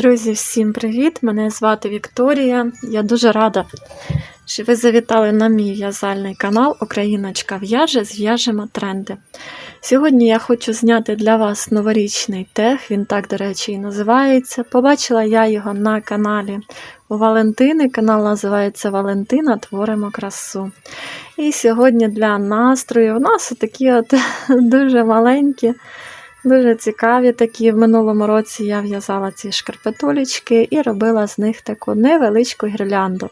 Друзі, всім привіт! Мене звати Вікторія. Я дуже рада, що ви завітали на мій в'язальний канал Україночка в'яже, зв'яжемо тренди. Сьогодні я хочу зняти для вас новорічний тег, він так, до речі, і називається. Побачила я його на каналі у Валентини. Канал називається Валентина Творимо красу. І сьогодні для настрою у нас такі от дуже маленькі. Дуже цікаві такі. В минулому році я в'язала ці шкарпетулечки і робила з них таку невеличку гірлянду.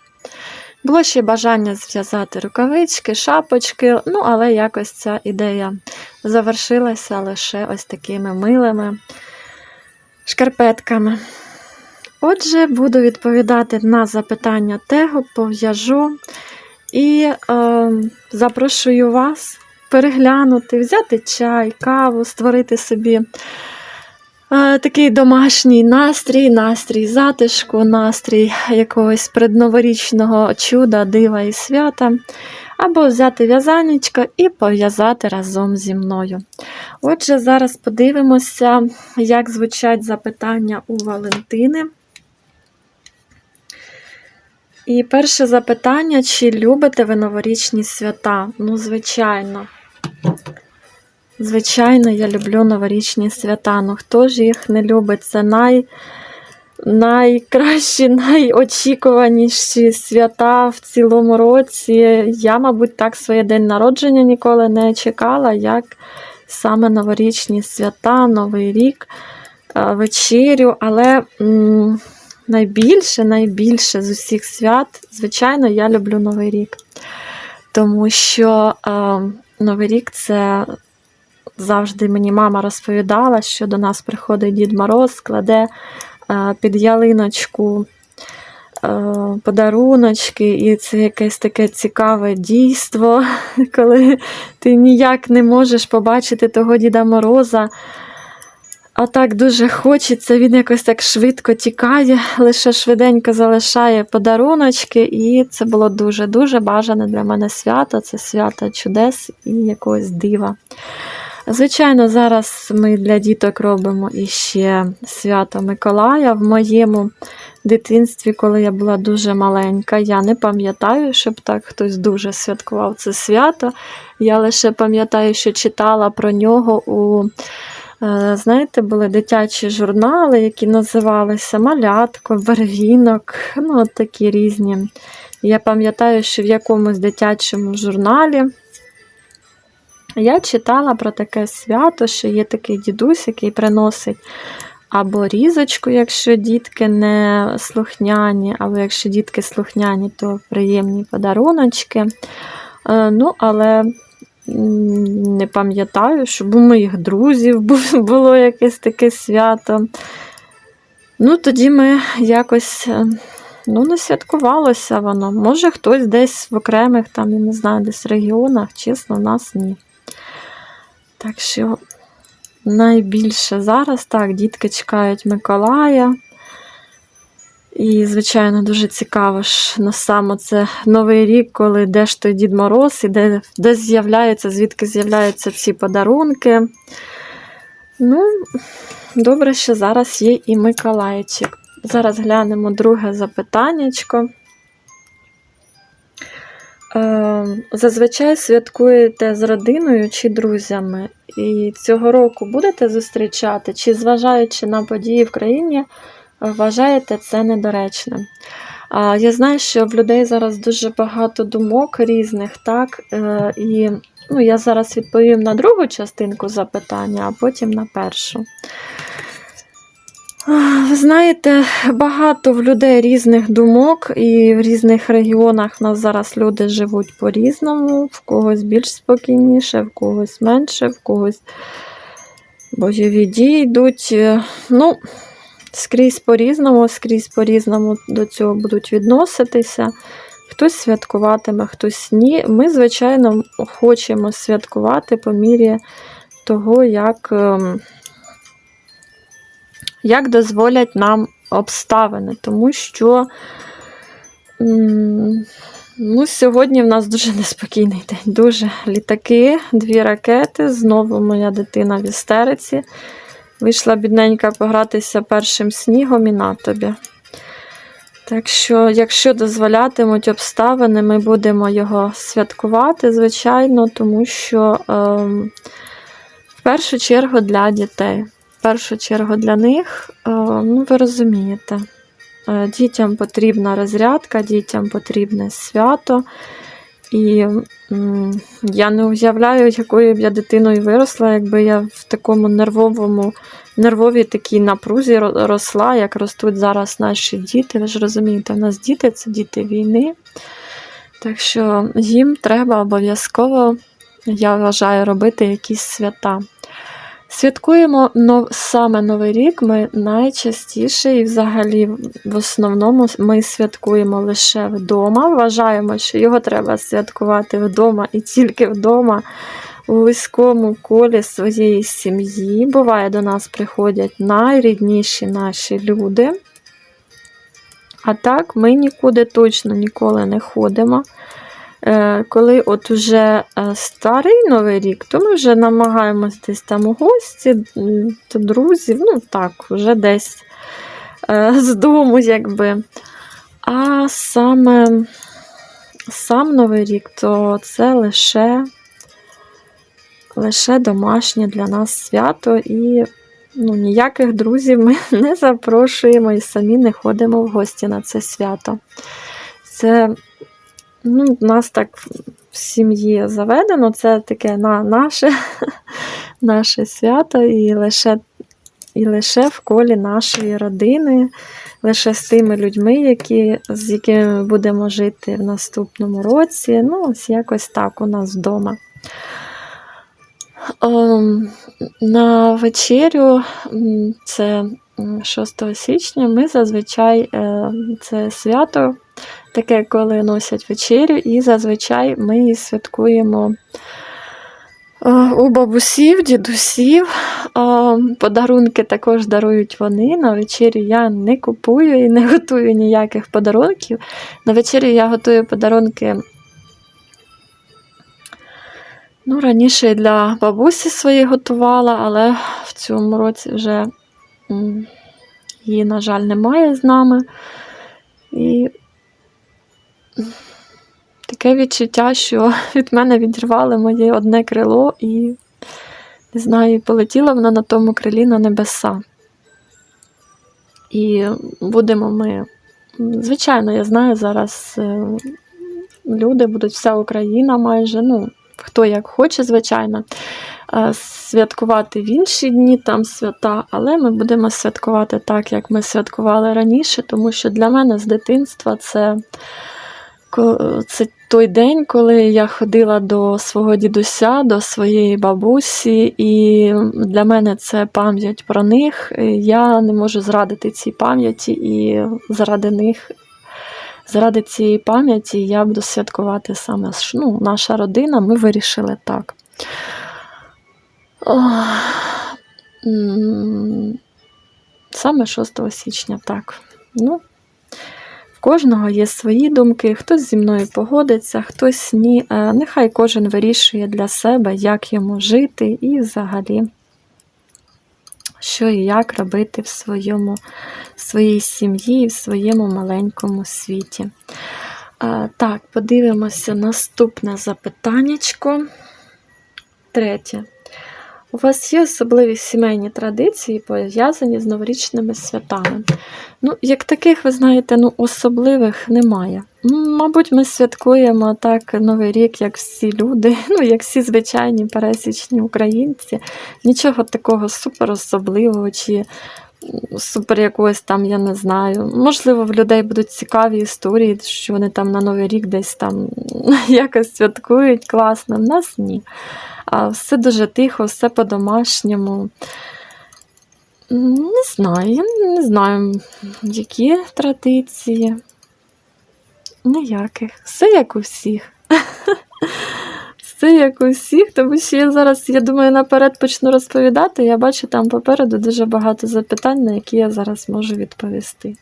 Було ще бажання зв'язати рукавички, шапочки, ну, але якось ця ідея завершилася лише ось такими милими шкарпетками. Отже, буду відповідати на запитання тегу, пов'яжу і е, запрошую вас переглянути, взяти чай, каву, створити собі е, такий домашній настрій, настрій затишку, настрій якогось предноворічного чуда, дива і свята. Або взяти в'язанечко і пов'язати разом зі мною. Отже, зараз подивимося, як звучать запитання у Валентини. І перше запитання: чи любите ви новорічні свята? Ну, звичайно. Звичайно, я люблю новорічні свята. Ну хто ж їх не любить? Це най, найкращі, найочікуваніші свята в цілому році. Я, мабуть, так своє день народження ніколи не чекала, як саме новорічні свята, Новий рік, вечерю. Але м найбільше, найбільше з усіх свят, звичайно, я люблю Новий рік. Тому що е, Новий рік це завжди мені мама розповідала, що до нас приходить Дід Мороз, кладе е, під ялиночку е, подаруночки, і це якесь таке цікаве дійство, коли ти ніяк не можеш побачити того Діда Мороза. А так дуже хочеться, він якось так швидко тікає, лише швиденько залишає подаруночки, і це було дуже-дуже бажане для мене свято. Це свято чудес і якогось дива. Звичайно, зараз ми для діток робимо іще свято Миколая. В моєму дитинстві, коли я була дуже маленька, я не пам'ятаю, щоб так хтось дуже святкував це свято. Я лише пам'ятаю, що читала про нього у. Е, знаєте, були дитячі журнали, які називалися Малятко, Барвінок, ну, от такі різні. Я пам'ятаю, що в якомусь дитячому журналі я читала про таке свято, що є такий дідусь, який приносить або різочку, якщо дітки не слухняні, або якщо дітки слухняні, то приємні подаруночки. Е, ну, але не пам'ятаю, щоб у моїх друзів було якесь таке свято. Ну, тоді ми якось е, ну, не святкувалося воно. Може, хтось десь в окремих, там, я не знаю, десь регіонах, чесно, в нас ні. Так що найбільше зараз так, дітки чекають Миколая. І, звичайно, дуже цікаво ж на саме це Новий рік, коли де ж той Дід Мороз, і де, де з'являється, звідки з'являються ці подарунки. Ну, добре, що зараз є і Миколайчик. Зараз глянемо друге запитаннячко. Е, зазвичай святкуєте з родиною чи друзями, і цього року будете зустрічати, чи, зважаючи на події в країні, вважаєте це недоречним. Я знаю, що в людей зараз дуже багато думок різних, так? Е, і ну, я зараз відповім на другу частинку запитання, а потім на першу. Ви знаєте, багато в людей різних думок, і в різних регіонах в нас зараз люди живуть по-різному, в когось більш спокійніше, в когось менше, в когось бойові дії йдуть. Ну, скрізь по-різному, скрізь по-різному до цього будуть відноситися. Хтось святкуватиме, хтось ні. Ми, звичайно, хочемо святкувати по мірі того, як. Ем, як дозволять нам обставини, тому що ну, сьогодні в нас дуже неспокійний день. Дуже літаки, дві ракети. Знову моя дитина в істериці. Вийшла бідненька погратися першим снігом і на тобі. Так що, якщо дозволятимуть обставини, ми будемо його святкувати, звичайно, тому що ем, в першу чергу для дітей. В першу чергу для них, е, ну, ви розумієте, е, дітям потрібна розрядка, дітям потрібне свято. І я не уявляю, якою б я дитиною виросла, якби я в такому нервовому, нервовій такій напрузі росла, як ростуть зараз наші діти. Ви ж розумієте, у нас діти це діти війни. Так що їм треба обов'язково, я вважаю, робити якісь свята. Святкуємо нов... саме Новий рік ми найчастіше і взагалі в основному ми святкуємо лише вдома. Вважаємо, що його треба святкувати вдома і тільки вдома у вузькому колі своєї сім'ї. Буває, до нас приходять найрідніші наші люди. А так, ми нікуди точно ніколи не ходимо. Е, Коли от уже е, старий новий рік, то ми вже намагаємось десь там у гості, до друзів, ну так, вже десь е, з дому, якби. А саме сам Новий рік, то це лише, лише домашнє для нас свято, і ну, ніяких друзів ми не запрошуємо і самі не ходимо в гості на це свято. Це ну, в нас так в сім'ї заведено, це таке на, наше, наше свято, і лише, і лише в колі нашої родини, лише з тими людьми, які, з якими ми будемо жити в наступному році. Ну, ось якось так у нас вдома. Ем, На вечерю, це 6 січня, ми зазвичай е, це свято таке, коли носять вечерю, і зазвичай ми її святкуємо е, у бабусів, дідусів. Подарунки також дарують вони. На вечерю я не купую і не готую ніяких подарунків. На вечерю я готую подарунки. Ну, раніше для бабусі своєї готувала, але в цьому році вже її, на жаль, немає з нами. І таке відчуття, що від мене відірвали моє одне крило, і не знаю, полетіла вона на тому крилі на небеса. І будемо ми. Звичайно, я знаю, зараз е, люди будуть вся Україна майже, ну, хто як хоче, звичайно, е, святкувати в інші дні там свята, але ми будемо святкувати так, як ми святкували раніше, тому що для мене з дитинства це, це той день, коли я ходила до свого дідуся, до своєї бабусі, і для мене це пам'ять про них. Я не можу зрадити цій пам'яті, і заради них. Заради цієї пам'яті я буду святкувати саме ну, наша родина. Ми вирішили так. Саме 6 січня, так. Ну, кожного є свої думки, хтось зі мною погодиться, хтось ні. Е, Нехай кожен вирішує для себе, як йому жити і взагалі, що і як робити в своєму, в своїй сім'ї, в своєму маленькому світі. Е, Так, подивимося наступне запитаннячко. Третє. У вас є особливі сімейні традиції, пов'язані з новорічними святами? Ну, як таких, ви знаєте, ну, особливих немає. Мабуть, ми святкуємо так Новий рік, як всі люди, ну, як всі звичайні пересічні українці. Нічого такого супер особливого чи супер якогось там, я не знаю. Можливо, в людей будуть цікаві історії, що вони там на Новий рік десь там якось святкують класно. В нас ні. А все дуже тихо, все по-домашньому. Не знаю, я не знаю, які традиції. Ніяких. Все як у всіх. Все як у всіх, тому що я зараз, я думаю, наперед почну розповідати. Я бачу там попереду дуже багато запитань, на які я зараз можу відповісти.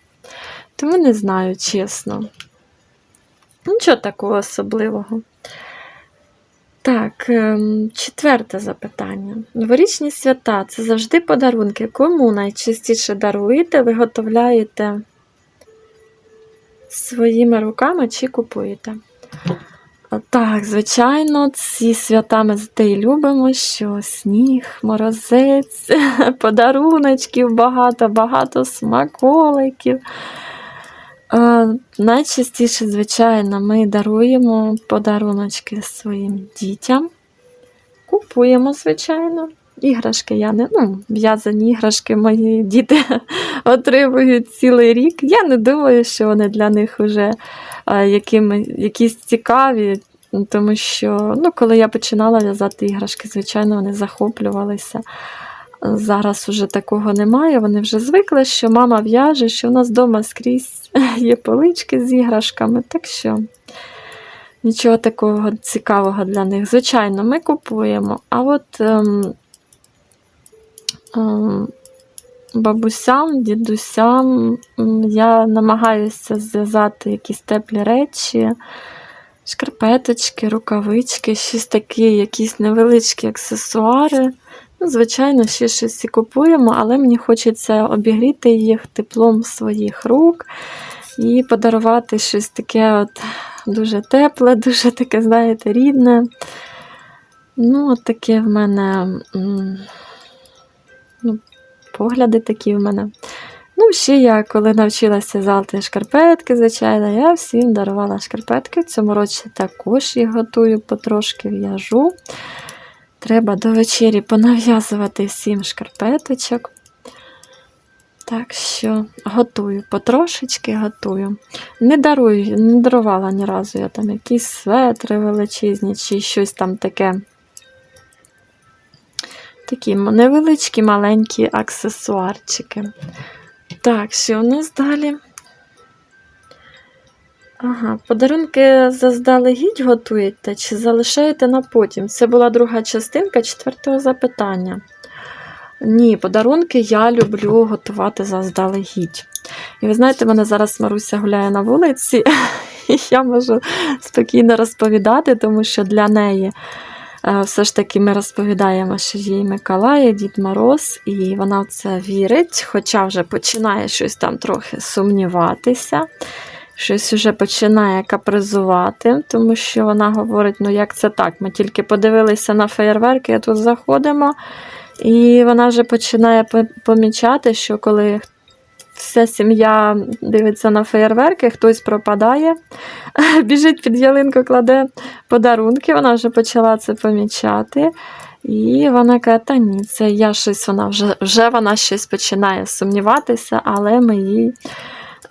Тому не знаю, чесно. Нічого такого особливого. Так, ем, четверте запитання. Новорічні свята це завжди подарунки. Кому найчастіше даруєте, виготовляєте своїми руками чи купуєте? Так, звичайно, ці свята ми з те любимо, що сніг, морозець, подаруночків багато, багато смаколиків. Найчастіше, звичайно, ми даруємо подаруночки своїм дітям. Купуємо, звичайно. Іграшки я не, ну, в'язані іграшки мої діти отримують цілий рік. Я не думаю, що вони для них вже е, якісь цікаві, тому що ну, коли я починала в'язати іграшки, звичайно, вони захоплювалися. Зараз уже такого немає. Вони вже звикли, що мама в'яже, що у нас вдома скрізь є полички з іграшками. Так що нічого такого цікавого для них. Звичайно, ми купуємо. А от ем, бабусям, дідусям я намагаюся зв'язати якісь теплі речі. Шкарпеточки, рукавички, щось такі, якісь невеличкі аксесуари. Ну, звичайно, ще щось і купуємо, але мені хочеться обігріти їх теплом своїх рук і подарувати щось таке от дуже тепле, дуже таке, знаєте, рідне. Ну, от таке в мене ну, погляди такі в мене. Ну, ще я, коли навчилася в'язати шкарпетки, звичайно, я всім дарувала шкарпетки. В цьому році також їх готую, потрошки в'яжу. Треба до вечері понав'язувати всім шкарпеточок. Так що готую, потрошечки готую. Не дарую, не дарувала ні разу я там якісь светри величезні чи щось там таке. Такі невеличкі маленькі аксесуарчики. Так, що у нас далі? Ага, подарунки заздалегідь готуєте чи залишаєте на потім? Це була друга частинка четвертого запитання. Ні, подарунки я люблю готувати заздалегідь. І ви знаєте, мене зараз Маруся гуляє на вулиці, і я можу спокійно розповідати, тому що для неї все ж таки ми розповідаємо, що є і Миколай, і Дід Мороз, і вона в це вірить, хоча вже починає щось там трохи сумніватися щось вже починає капризувати, тому що вона говорить: ну як це так? Ми тільки подивилися на феєрверки, а тут заходимо, і вона вже починає помічати, що коли вся сім'я дивиться на феєрверки, хтось пропадає, біжить під ялинку, кладе подарунки, вона вже почала це помічати. І вона каже, та ні, це я щось, вона вже, вже вона щось починає сумніватися, але ми їй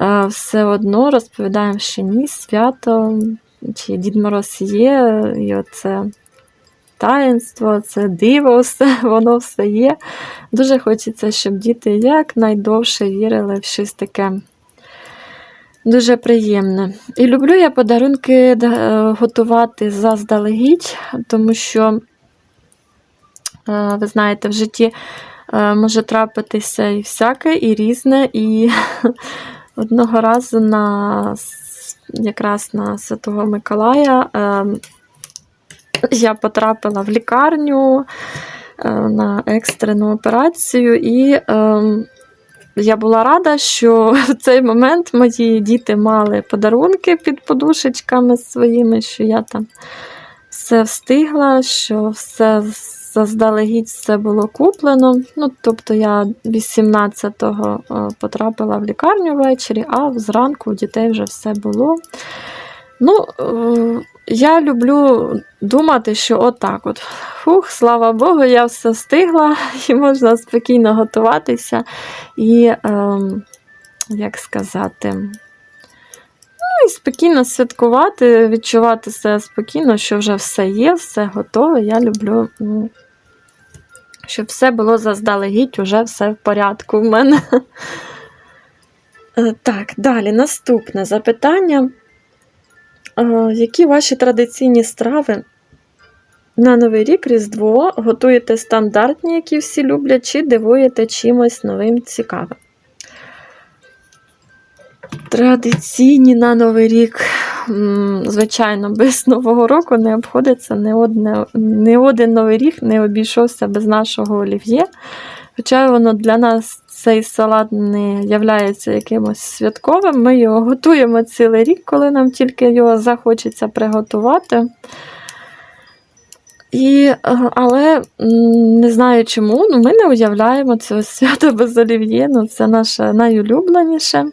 е, все одно розповідаємо, що ні, свято, чи Дід Мороз є, і оце таїнство, це диво, все, воно все є. Дуже хочеться, щоб діти якнайдовше вірили в щось таке. Дуже приємне. І люблю я подарунки е, готувати заздалегідь, тому що, е, ви знаєте, в житті е, може трапитися і всяке, і різне. І одного разу на якраз на Святого Миколая е, я потрапила в лікарню е, на екстрену операцію, і е, я була рада, що в цей момент мої діти мали подарунки під подушечками своїми, що я там все встигла, що все заздалегідь все було куплено. Ну, тобто я 18-го е, потрапила в лікарню ввечері, а зранку у дітей вже все було. Ну, е, я люблю думати, що отак от. Фух, слава Богу, я все встигла і можна спокійно готуватися і, ем, як сказати, ну і спокійно святкувати, відчувати себе спокійно, що вже все є, все готове. Я люблю, щоб все було заздалегідь, уже все в порядку в мене. Е, Так, далі наступне запитання. Які ваші традиційні страви на Новий рік Різдво готуєте стандартні, які всі люблять, чи дивуєте чимось новим цікавим? Традиційні на Новий рік. звичайно, без Нового року не обходиться не, одне, не один новий рік не обійшовся без нашого олів'є. Хоча воно для нас цей салат не являється якимось святковим. Ми його готуємо цілий рік, коли нам тільки його захочеться приготувати. І, е, але не знаю чому, ну, ми не уявляємо цього свята без олів'є, ну, це наше найулюбленіше.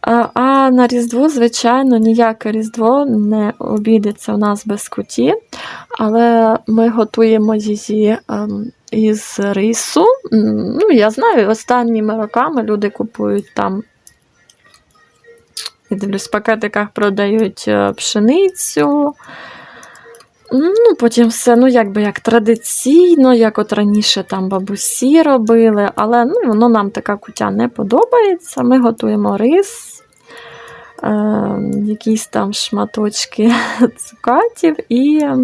А, а на Різдво, звичайно, ніяке Різдво не обійдеться у нас без куті, але ми готуємо її ем, із рису. Ну, я знаю, останніми роками люди купують там. Я дивлюсь, в пакетиках продають е, пшеницю. Ну, потім все, ну, якби як традиційно, як от раніше там бабусі робили, але ну, воно нам така кутя не подобається. Ми готуємо рис, якісь там шматочки цукатів і е,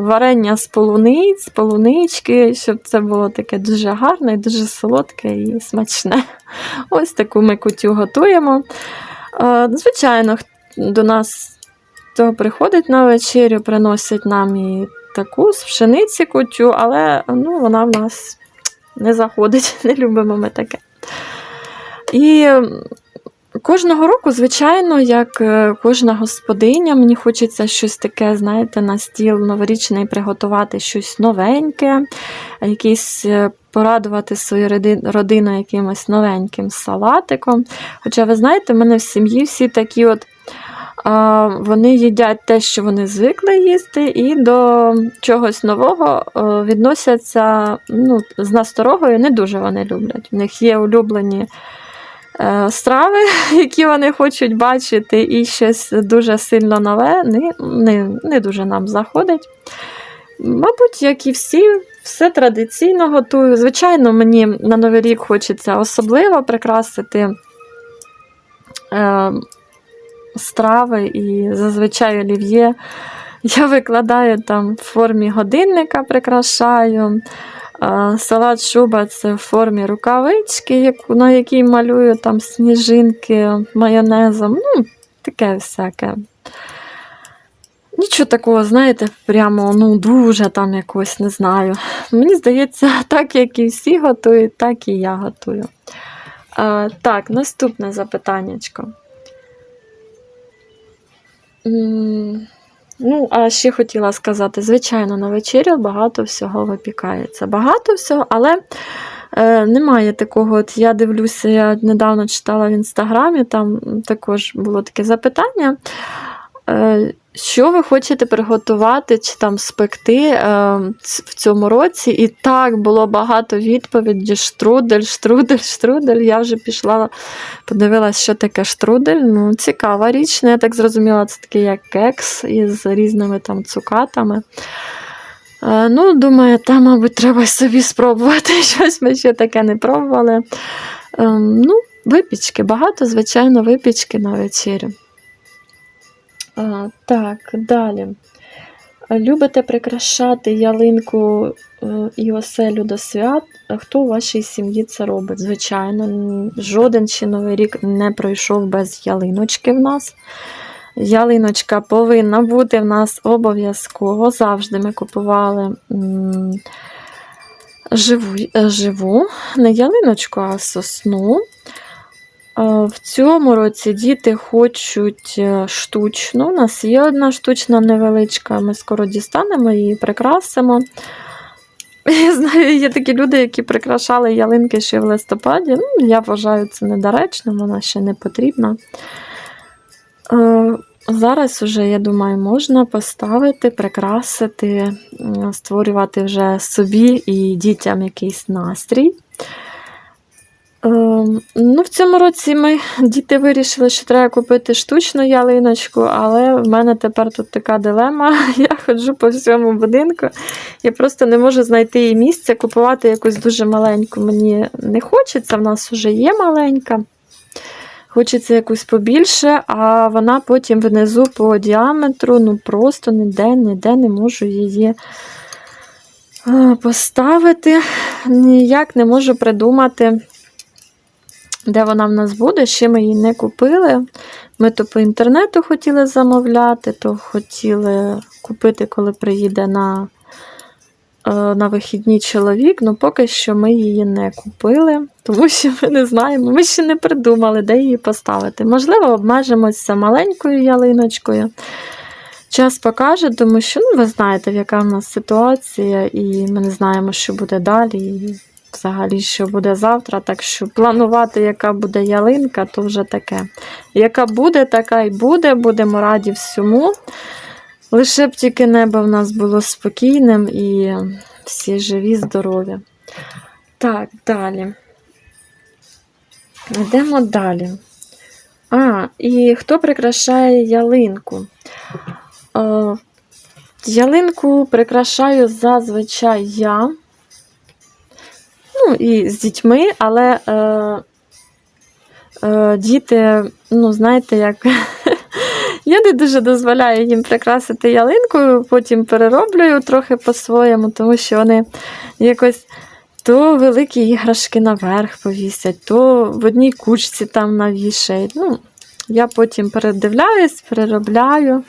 варення з полуниць, полунички, щоб це було таке дуже гарне, дуже солодке і смачне. Ось таку ми кутю готуємо. Е, звичайно, до нас хто приходить на вечерю, приносять нам і таку з пшениці кутю, але ну, вона в нас не заходить, не любимо ми таке. І кожного року, звичайно, як е, кожна господиня, мені хочеться щось таке, знаєте, на стіл новорічний приготувати щось новеньке, якийсь. е, Порадувати свою родину якимось новеньким салатиком. Хоча, ви знаєте, в мене в сім'ї всі такі от вони їдять те, що вони звикли їсти, і до чогось нового е, відносяться ну, з насторогою, не дуже вони люблять. У них є улюблені страви, які вони хочуть бачити, і щось дуже сильно нове не, не, не дуже нам заходить. Мабуть, як і всі, все традиційно готую. Звичайно, мені на Новий рік хочеться особливо прикрасити. Е, страви і зазвичай олів'є я викладаю там в формі годинника, прикрашаю. Салат шуба це в формі рукавички, на якій малюю там сніжинки майонезом. Ну, таке всяке. Нічого такого, знаєте, прямо ну, дуже там якось не знаю. Мені здається, так як і всі готують, так і я готую. А, так, наступне запитаннячко. Ну, а ще хотіла сказати, звичайно, на вечерю багато всього випікається. Багато всього, але е, немає такого. От я дивлюся, я недавно читала в інстаграмі, там також було таке запитання. Е, що ви хочете приготувати чи там спекти е, в цьому році? І так було багато відповідей: штрудель, штрудель, штрудель. Я вже пішла, подивилась, що таке штрудель. Ну, цікава річ. Ну, я так зрозуміла, це такий як кекс із різними там цукатами. Е, ну, думаю, та, мабуть, треба собі спробувати. Щось ми ще таке не пробували. Ем, ну, випічки, багато, звичайно, випічки на вечерю. А, так, далі. Любите прикрашати ялинку е, і оселю до свят? Хто у вашій сім'ї це робить? Звичайно, жоден ще новий рік не пройшов без ялиночки в нас. Ялиночка повинна бути в нас обов'язково. Завжди ми купували живу, е, живу, не ялиночку, а сосну. В цьому році діти хочуть е, штучну. У нас є одна штучна невеличка, ми скоро дістанемо її, прикрасимо. Я знаю, є такі люди, які прикрашали ялинки ще в листопаді. Ну, я вважаю це недоречним, вона ще не потрібна. Е, Зараз уже, я думаю, можна поставити, прикрасити, створювати вже собі і дітям якийсь настрій. Ем, Ну, в цьому році ми діти вирішили, що треба купити штучну ялиночку, але в мене тепер тут така дилема. Я ходжу по всьому будинку. Я просто не можу знайти їй місце, купувати якусь дуже маленьку. Мені не хочеться, в нас вже є маленька. Хочеться якусь побільше, а вона потім внизу по діаметру, ну просто ніде, ніде не можу її поставити. Ніяк не можу придумати де вона в нас буде, ще ми її не купили. Ми то по інтернету хотіли замовляти, то хотіли купити, коли приїде на, е, на вихідні чоловік. Ну, поки що ми її не купили, тому що ми не знаємо, ми ще не придумали, де її поставити. Можливо, обмежимося маленькою ялиночкою. Час покаже, тому що ну, ви знаєте, яка в нас ситуація, і ми не знаємо, що буде далі, взагалі, що буде завтра. Так що планувати, яка буде ялинка, то вже таке. Яка буде, така й буде, будемо раді всьому. Лише б тільки небо в нас було спокійним і всі живі, здорові. Так, далі. Йдемо далі. А, і хто прикрашає ялинку? Е, ялинку прикрашаю зазвичай я. Ну, і з дітьми, але е, е, діти, ну, знаєте, як. Я не дуже дозволяю їм прикрасити ялинку, потім перероблюю трохи по-своєму, тому що вони якось то великі іграшки наверх повісять, то в одній кучці там навішають. Ну, я потім передивляюсь, переробляю.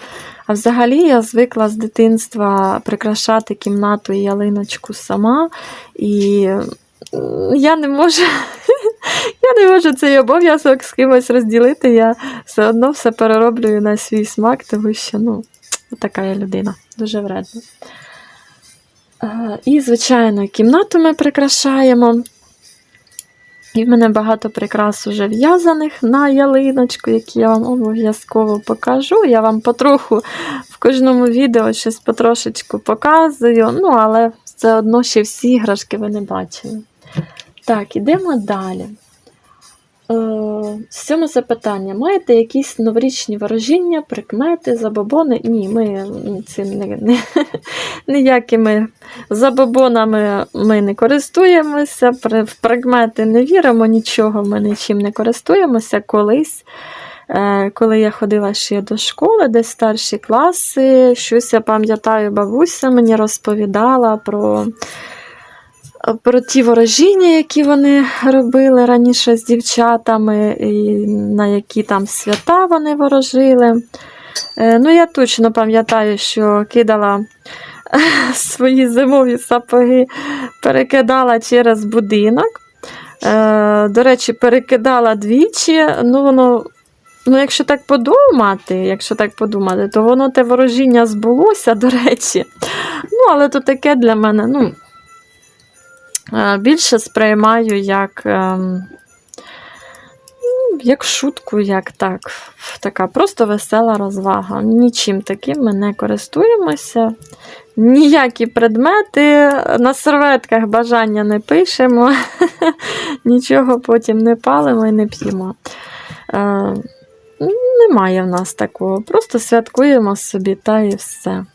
А взагалі я звикла з дитинства прикрашати кімнату і ялиночку сама. І я не можу, я не можу цей обов'язок з кимось розділити. Я все одно все перероблюю на свій смак, тому що ну, така я людина, дуже вредна. І, звичайно, кімнату ми прикрашаємо. І в мене багато прикрас уже в'язаних на ялиночку, які я вам обов'язково покажу. Я вам потроху в кожному відео щось потрошечку показую, ну, але все одно ще всі іграшки ви не бачили. Так, ідемо далі. Е, Сьоме запитання. Маєте якісь новорічні ворожіння, прикмети, забобони? Ні, ми цим не, не, ніякими забобонами ми не користуємося, в прикмети не віримо, нічого ми нічим не користуємося. Колись, е, коли я ходила ще до школи, десь старші класи, щось я пам'ятаю, бабуся мені розповідала про про ті ворожіння, які вони робили раніше з дівчатами, і на які там свята вони ворожили. Е, Ну, я точно пам'ятаю, що кидала свої зимові сапоги, перекидала через будинок. Е, До речі, перекидала двічі. Ну, воно, ну, якщо так подумати, якщо так подумати, то воно те ворожіння збулося, до речі. Ну, але то таке для мене, ну. Більше сприймаю як, ем, ну, як шутку, як так, така просто весела розвага. Нічим таким ми не користуємося. Ніякі предмети на серветках бажання не пишемо, нічого потім не палимо і не п'ємо. Е, Немає в нас такого. Просто святкуємо собі та і все.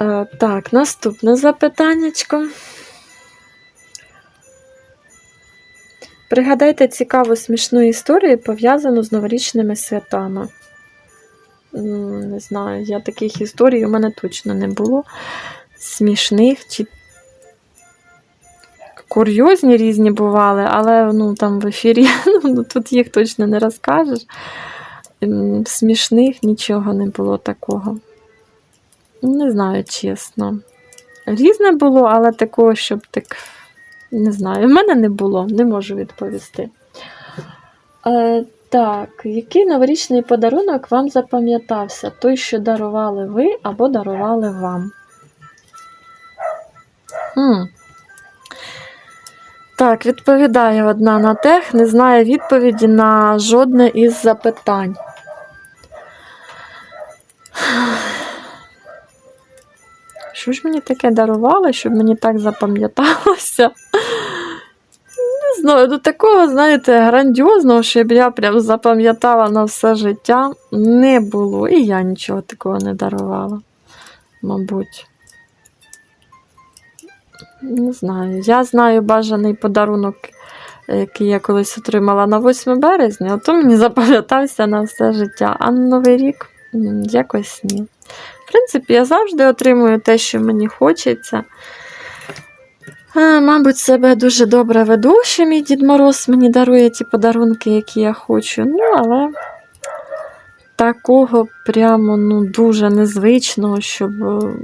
Е, Так, наступне запитаннячко. Пригадайте цікаву смішну історію, пов'язану з новорічними святами. Не знаю, я таких історій у мене точно не було. Смішних чи курйозні різні бували, але ну, там в ефірі ну, тут їх точно не розкажеш. Смішних нічого не було такого. Не знаю, чесно. Різне було, але такого, щоб так. Не знаю, в мене не було, не можу відповісти. Е, так, який новорічний подарунок вам запам'ятався? Той, що дарували ви або дарували вам? Хм. Так, відповідає одна на тех, не знає відповіді на жодне із запитань. Що ж мені таке дарували, щоб мені так запам'яталося? Не до такого, знаєте, грандіозного, щоб я прям запам'ятала на все життя, не було. І я нічого такого не дарувала, мабуть. Не знаю. Я знаю бажаний подарунок, який я колись отримала на 8 березня, ото мені запам'ятався на все життя. А на Новий рік якось ні. В принципі, я завжди отримую те, що мені хочеться. Е, Мабуть, себе дуже добре веду, що мій Дід Мороз мені дарує ті подарунки, які я хочу. Ну, але такого прямо ну, дуже незвичного, щоб, е,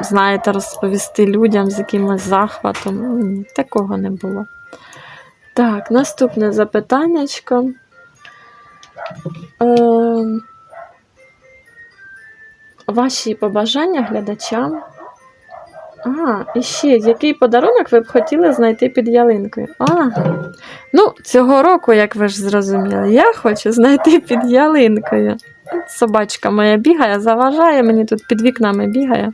знаєте, розповісти людям з якимось захватом. Ну, такого не було. Так, наступне запитаннячко. Е, ваші побажання глядачам. А, і ще, який подарунок ви б хотіли знайти під ялинкою? А, ну, цього року, як ви ж зрозуміли, я хочу знайти під ялинкою. Собачка моя бігає, заважає, мені тут під вікнами бігає.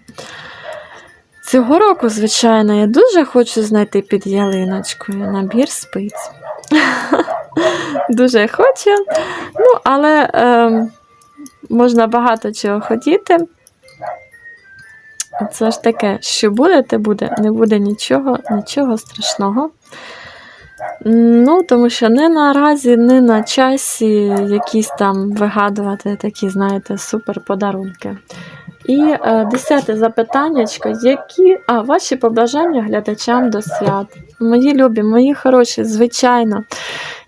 Цього року, звичайно, я дуже хочу знайти під ялиночкою набір спиць. Дуже хочу. Ну, але е, можна багато чого хотіти. Це ж таке, що буде, те буде, не буде нічого, нічого страшного. Ну, тому що не наразі, не на часі якісь там вигадувати такі, знаєте, супер подарунки. І е, десяте запитаннячко, які а, ваші побажання глядачам до свят. Мої любі, мої хороші, звичайно.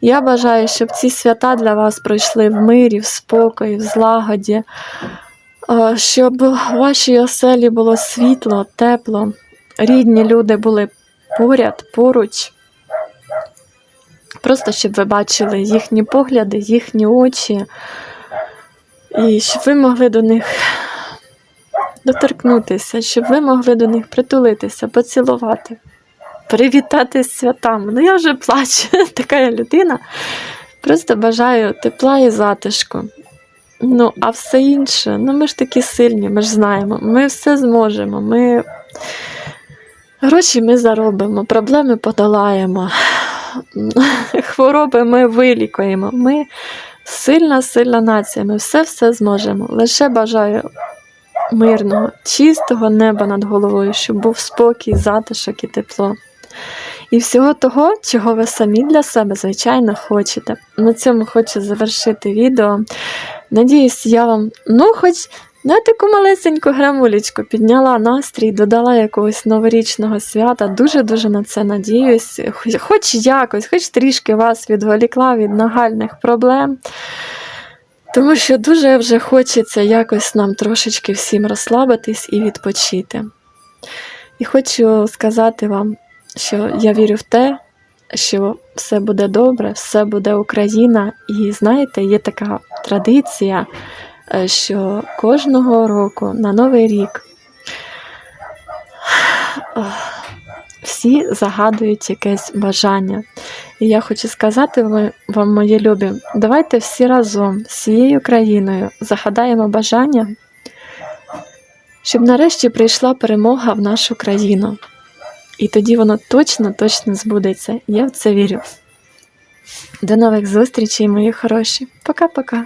Я бажаю, щоб ці свята для вас пройшли в мирі, в спокої, в злагоді, щоб в вашій оселі було світло, тепло, рідні люди були поряд, поруч. Просто щоб ви бачили їхні погляди, їхні очі, і щоб ви могли до них доторкнутися, щоб ви могли до них притулитися, поцілувати, привітати з святами. Ну, я вже плачу, така я людина. Просто бажаю тепла і затишку. Ну, а все інше, ну ми ж такі сильні, ми ж знаємо, ми все зможемо. Ми... Гроші ми заробимо, проблеми подолаємо, хвороби ми вилікуємо. Ми сильна, сильна нація, ми все-все зможемо. Лише бажаю мирного, чистого неба над головою, щоб був спокій, затишок і тепло. І всього того, чого ви самі для себе, звичайно, хочете. На цьому хочу завершити відео. Надіюсь, я вам, ну, хоч на таку малесеньку грамулечку підняла настрій, додала якогось новорічного свята. Дуже-дуже на це надіюсь. Хоч, якось, хоч трішки вас відволікла від нагальних проблем. Тому що дуже вже хочеться якось нам трошечки всім розслабитись і відпочити. І хочу сказати вам, що я вірю в те, що все буде добре, все буде Україна. І знаєте, є така традиція, е, що кожного року на Новий рік всі загадують якесь бажання. І я хочу сказати вам- мої любі, давайте всі разом, всією країною загадаємо бажання, щоб нарешті прийшла перемога в нашу країну. І тоді воно точно, точно збудеться. Я в це вірю. До нових зустрічей, мої хороші. Пока-пока.